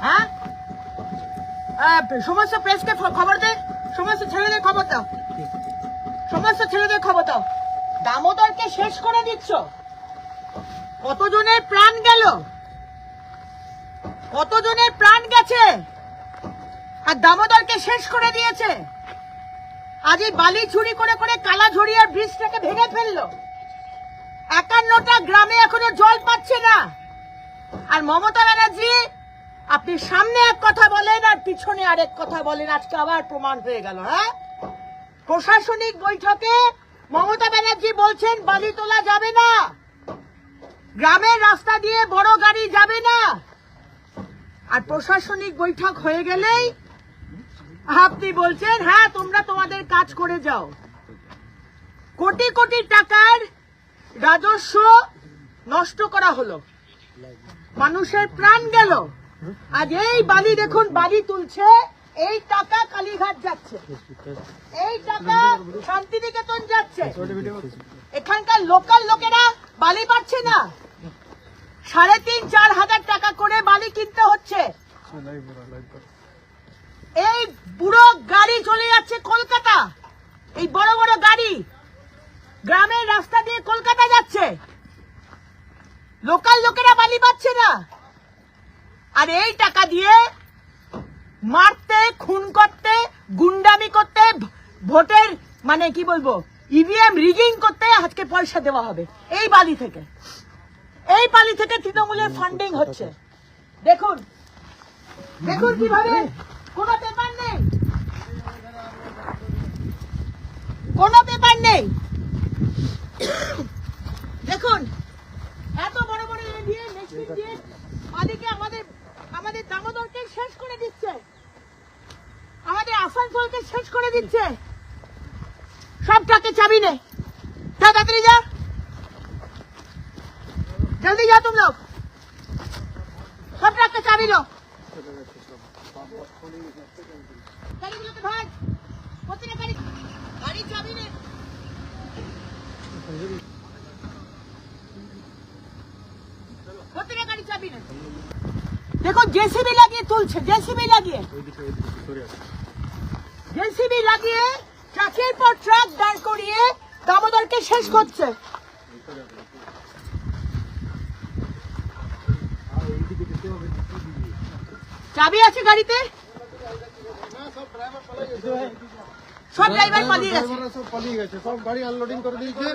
হ্যাঁ? সমস্ত প্রেসকে খবর দে। সমস্ত ছেলেদের খবর দাও। সমস্ত ছেলেদের খবর দাও। দামোদরকে শেষ করে দিচ্ছ। কতজনের প্রাণ গেল? কতজনের প্রাণ গেছে? আর দামোদরকে শেষ করে দিয়েছে। আজ এই বালি চুরি করে করে কালা ঝরিয়ার ব্রিজটাকে ভেঙে ফেলল। একান্নটা গ্রামে এখনও জল পাচ্ছে না। আর মমতা ব্যানার্জি, আপনি সামনে এক কথা বলেন আর পিছনে আরেক কথা বলেন, আজকে আবার প্রমাণ হয়ে গেল হ্যাঁ? প্রশাসনিক বৈঠকে মমতা ব্যানার্জি বলছেন, বালি তোলা যাবে না। গ্রামের রাস্তা দিয়ে বড় গাড়ি যাবে না। আর প্রশাসনিক বৈঠক হয়ে গেলেই আপনি বলছেন হ্যাঁ তোমরা তোমাদের কাজ করে যাও। কোটি কোটি টাকার রাজস্ব নষ্ট করা হলো। মানুষের প্রাণ গেল। আজ এই বালি দেখুন, বালি তুলছে, এই টাকা কালীঘাট যাচ্ছে। এই টাকা শান্তিনিকেতন যাচ্ছে। এখানকার লোকাল লোকেরা বালি পাচ্ছে না। সাড়ে তিন, চার হাজার টাকা করে বালি কিনতে হচ্ছে। এই পুরো গাড়ি চলে যাচ্ছে কলকাতা। এই বড় বড় গাড়ি। গ্রামের রাস্তা দিয়ে কলকাতা যাচ্ছে। লোকাল লোকেরা বালি পাচ্ছে না। আর এই টাকা দিয়ে মারতে, খুন করতে, গুন্ডামি করতে ভোটের মানে কি বলব ইভিএম রিগিং করতে আজকে পয়সা দেওয়া হবে। এই বালি থেকে। এই বালি থেকে তৃণমূলের ফান্ডিং হচ্ছে। দেখুন। দেখুন কীভাবে কোনো পেপার নেই? কোনো পেপার নেই? দেখুন, এত বড় বড় দিয়ে মেশিন আমাদের দামোদরকে শেষ করে দিচ্ছে। আমাদের আসানসোলকে শেষ করে দিচ্ছে। সব ট্রাকে চাবি নে। তাড়াতাড়ি যা। জলদি যা তুম সব ট্রাককে চাবি লো দেখো, জেসিবি লাগিয়ে তুলছে, জেসিবি লাগিয়ে। জেসিবি লাগিয়ে ট্রাকের পর ট্রাক দাঁড় করিয়ে দামোদরকে শেষ করছে। চাবি আছে গাড়িতে? সব ড্রাইভার পালিয়ে গেছে। সব পালিয়ে গেছে। সব গাড়ি আনলোডিং করে দিয়েছে।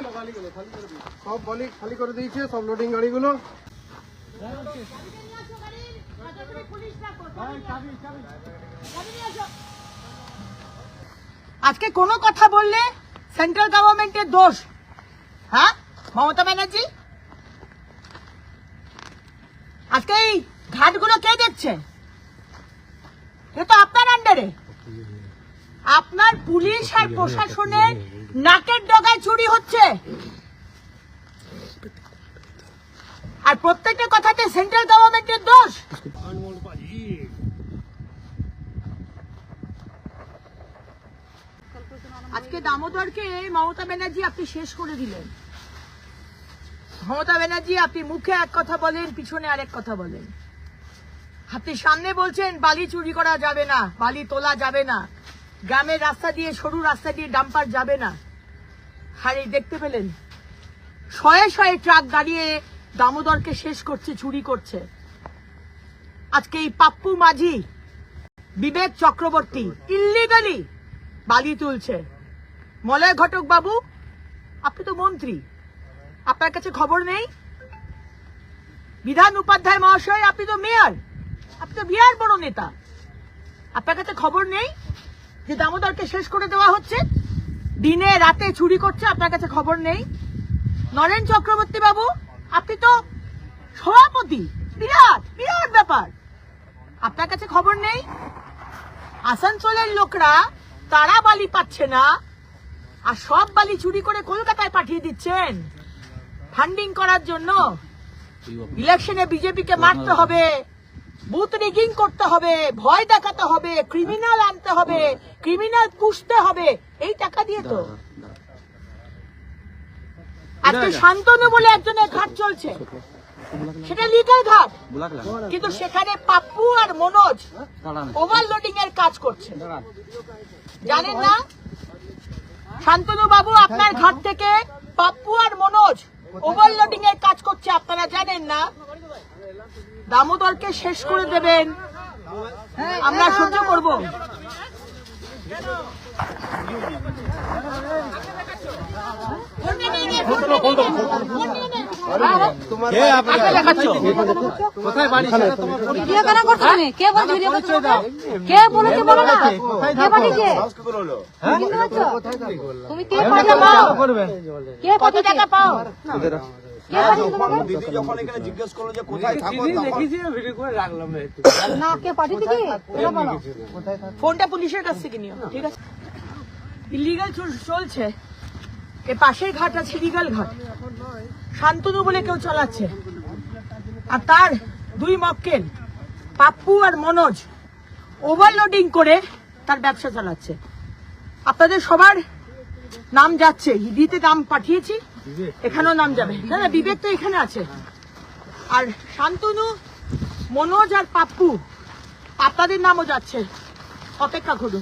সব বালি খালি করে দিয়েছে সব লোডিং গাড়িগুলো। আজকে কোনো কথা বললে সেন্ট্রাল গভর্নমেন্টের দোষ। হ্যাঁ মমতা ব্যানার্জি? আজকে এই ঘাটগুলো কে দেখছে? তো আপনার আন্ডারে আপনার পুলিশ আর প্রশাসনের নাকের ডগায় চুরি হচ্ছে। আর প্রত্যেকটা কথাতে সেন্ট্রাল গভর্নমেন্টের দোষ। আজকে দামোদরকে মমতা ব্যানার্জি আপনি শেষ করে দিলেন। মমতা ব্যানার্জি, আপনি মুখে এক কথা বলেন, পিছনে আরেক কথা বলেন। আপনি সামনে বলছেন, বালি চুরি করা যাবে না, বালি তোলা যাবে না। গ্রামের রাস্তা দিয়ে, সরু রাস্তা দিয়ে ডাম্পার যাবে না। এই দেখতে পেলেন? শয়ে শয়ে ট্রাক দাঁড়িয়ে দামোদরকে শেষ করছে, চুরি করছে। আজকে এই পাপ্পু মাঝি, বিবেক চক্রবর্তী ইল্লিগালি বালি তুলছে। মলয় ঘটক বাবু, আপনি তো মন্ত্রী। আপনার কাছে খবর নেই? বিধান উপাধ্যায় মহাশয়, আপনি তো মেয়র আপনি তো বিরাট বড় নেতা। আপনার কাছে খবর নেই? যে দামোদরকে শেষ করে দেওয়া হচ্ছে? দিনে রাতে চুরি করছে আপনার কাছে খবর নেই? নরেন চক্রবর্তী বাবু আপনি তো সভাপতি। বিরাট বিরাট ব্যাপার। আপনার কাছে খবর নেই? আসানসোলের লোকরা তারা বালি পাচ্ছে না আর সব বালি চুরি করে কলকাতায় পাঠিয়ে দিচ্ছেন। ফান্ডিং করার জন্য। ইলেকশনে বিজেপিকে মারতে হবে। বুথ রিগিং করতে হবে ভয় দেখাতে হবে ক্রিমিনাল আনতে হবে ক্রিমিনাল পুষতে হবে এই টাকা দিয়ে তো। শান্তনু বলে একজনের ঘাট চলছে। সেটা লিগাল ঘাট। কিন্তু সেখানে পাপ্পু আর মনোজ ওভারলোডিং এর কাজ করছে। জানেন না? শান্তনু বাবু আপনার ঘাট থেকে পাপ্পু আর মনোজ ওভারলোডিং এর কাজ করছে আপনারা জানেন না? দামোদরকে শেষ করে দেবেন। আমরা সহ্য করব। করছ তুমি? কে পাও? কত টাকা পাও? কে দিদি যখন এখানে জিজ্ঞেস করল যে কোথায় থাকো তখন না কে পাঠিয়েছে কি? তোমরা বলো। ফোনটা পুলিশের কাছ থেকে নিও ঠিক আছে? ইলিগাল চলছে। এ পাশের ঘাট আছে ইলিগাল ঘাট। শান্তনু বলে কেউ চালাচ্ছে। আর তার দুই মক্কেল পাপ্পু আর মনোজ ওভারলোডিং করে তার ব্যবসা চালাচ্ছে। আপনাদের সবার নাম যাচ্ছে হিদিতে নাম পাঠিয়েছি। এখানেও নাম যাবে। না না, বিবেক তো এখানে আছে। আর শান্তনু, মনোজ আর পাপ্পু। আপনাদের নামও যাচ্ছে। অপেক্ষা করুন।